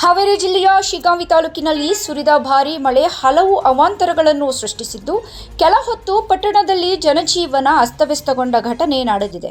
ಹಾವೇರಿ ಜಿಲ್ಲೆಯ ಶಿಗಾಂವಿ ತಾಲೂಕಿನಲ್ಲಿ ಸುರಿದ ಭಾರೀ ಮಳೆ, ಹಲವು ಅವಾಂತರಗಳನ್ನು ಸೃಷ್ಟಿಸಿದ್ದು, ಕೆಲ ಹೊತ್ತು ಪಟ್ಟಣದಲ್ಲಿ ಜನಜೀವನ ಅಸ್ತವ್ಯಸ್ತಗೊಂಡ ಘಟನೆ ನಡೆದಿದೆ.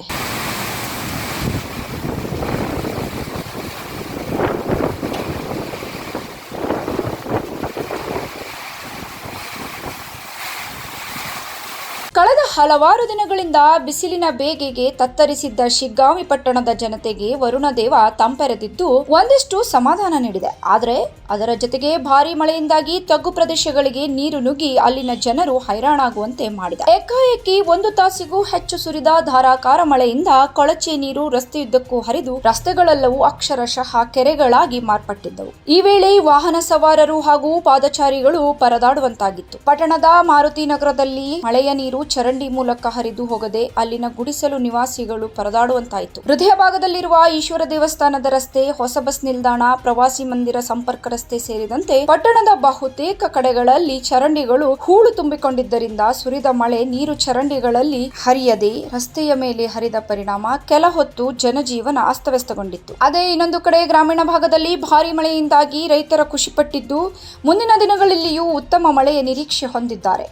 ಕಳೆದ ಹಲವಾರು ದಿನಗಳಿಂದ ಬಿಸಿಲಿನ ಬೇಗೆಗೆ ತತ್ತರಿಸಿದ್ದ ಶಿಗ್ಗಾಂವಿ ಪಟ್ಟಣದ ಜನತೆಗೆ ವರುಣದೇವ ತಂಪೆರೆದಿದ್ದು ಒಂದಿಷ್ಟು ಸಮಾಧಾನ ನೀಡಿದೆ. ಆದರೆ ಅದರ ಜೊತೆಗೆ ಭಾರಿ ಮಳೆಯಿಂದಾಗಿ ತಗ್ಗು ಪ್ರದೇಶಗಳಿಗೆ ನೀರು ನುಗ್ಗಿ ಅಲ್ಲಿನ ಜನರು ಹೈರಾಣಾಗುವಂತೆ ಮಾಡಿದ. ಏಕಾಏಕಿ ಒಂದು ತಾಸಿಗೂ ಹೆಚ್ಚು ಸುರಿದ ಧಾರಾಕಾರ ಮಳೆಯಿಂದ ಕೊಳಚೆ ನೀರು ರಸ್ತೆಯುದ್ದಕ್ಕೂ ಹರಿದು ರಸ್ತೆಗಳೆಲ್ಲವೂ ಅಕ್ಷರಶಃ ಕೆರೆಗಳಾಗಿ ಮಾರ್ಪಟ್ಟಿದ್ದವು. ಈ ವೇಳೆ ವಾಹನ ಸವಾರರು ಹಾಗೂ ಪಾದಚಾರಿಗಳು ಪರದಾಡುವಂತಾಗಿತ್ತು. ಪಟ್ಟಣದ ಮಾರುತಿ ನಗರದಲ್ಲಿ ಮಳೆಯ ನೀರು ಚರಂಡಿ ಮೂಲಕ ಹರಿದು ಹೋಗದೆ ಅಲ್ಲಿನ ಗುಡಿಸಲು ನಿವಾಸಿಗಳು ಪರದಾಡುವಂತಾಯಿತು. ಹೃದಯ ಭಾಗದಲ್ಲಿರುವ ಈಶ್ವರ ದೇವಸ್ಥಾನದ ರಸ್ತೆ, ಹೊಸ ಬಸ್ ನಿಲ್ದಾಣ, ಪ್ರವಾಸಿ ಮಂದಿರ ಸಂಪರ್ಕ ರಸ್ತೆ ಸೇರಿದಂತೆ ಪಟ್ಟಣದ ಬಹುತೇಕ ಕಡೆಗಳಲ್ಲಿ ಚರಂಡಿಗಳು ಹೂಳು ತುಂಬಿಕೊಂಡಿದ್ದರಿಂದ ಸುರಿದ ಮಳೆ ನೀರು ಚರಂಡಿಗಳಲ್ಲಿ ಹರಿಯದೆ ರಸ್ತೆಯ ಮೇಲೆ ಹರಿದ ಪರಿಣಾಮ ಕೆಲ ಹೊತ್ತು ಜನಜೀವನ ಅಸ್ತವ್ಯಸ್ತಗೊಂಡಿತ್ತು. ಅದೇ ಇನ್ನೊಂದು ಕಡೆ ಗ್ರಾಮೀಣ ಭಾಗದಲ್ಲಿ ಭಾರಿ ಮಳೆಯಿಂದಾಗಿ ರೈತರ ಖುಷಿಪಟ್ಟಿದ್ದು, ಮುಂದಿನ ದಿನಗಳಲ್ಲಿಯೂ ಉತ್ತಮ ಮಳೆಯ ನಿರೀಕ್ಷೆ ಹೊಂದಿದ್ದಾರೆ.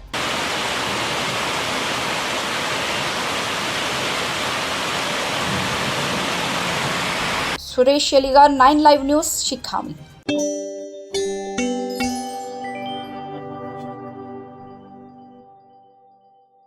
Suresh Eligar nine live news, ಶಿಖಾಮಿ.